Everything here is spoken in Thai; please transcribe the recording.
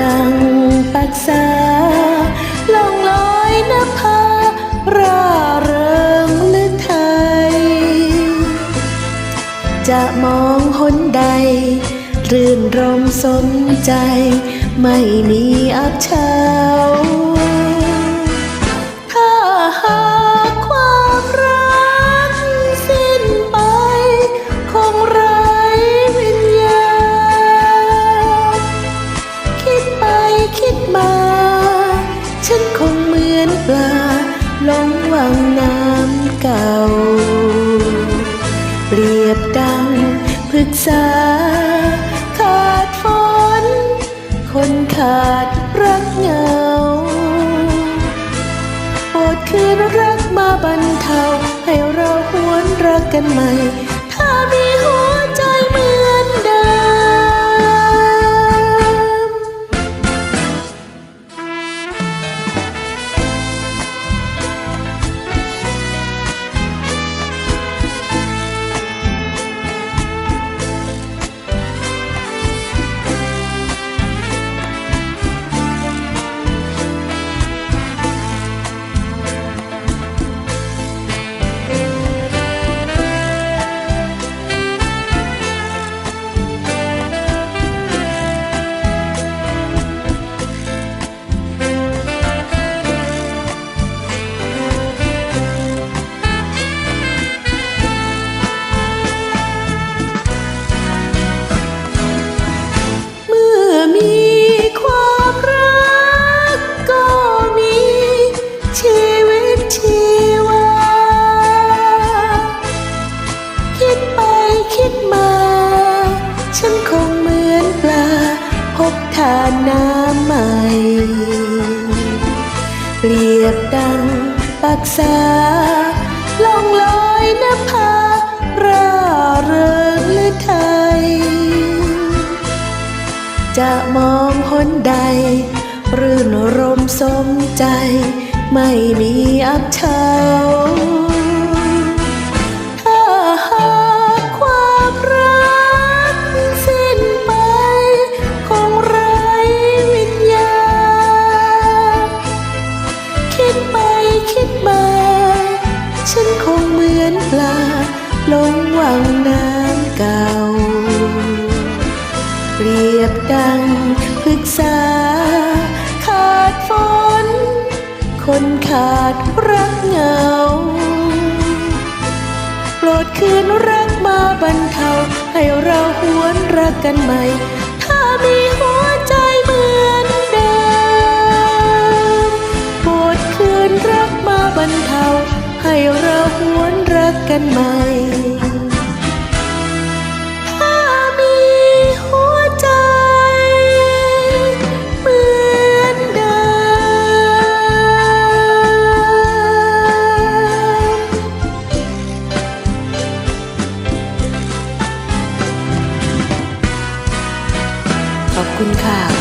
ดังปักษาล่องลอยนภาร่าเริงลึกไทย จะมองหนใด รื่นรมสนใจ ไม่มีอับเฉา เก่า เปรียบดังพฤกษา ขาดฝน คนขาดรักเหงาโปรดคืนรักมาบรรเทา ให้เราหวนรักกันใหม่านน้ำใหม่ เปรียบดังปักษาล่องลอยนภาร่าเริงหรือไทย จะมองหนใด รื่นรมสมใจ ไม่มีอับเฉา ลาลงวังน้ำเก่าเปรียบดังพฤกษา ขาดฝน คนขาดรักเหงา โปรดคืนรักมาบรรเทา ให้เราหวนรักกันใหม่ ถ้ามีหัวใจเหมือนเดิมโปรดคืนรักมาบรรเทา ให้เรา กกันใหม่ถ้ามีหัวใจเหมือนเดิมขอบคุณค่ะ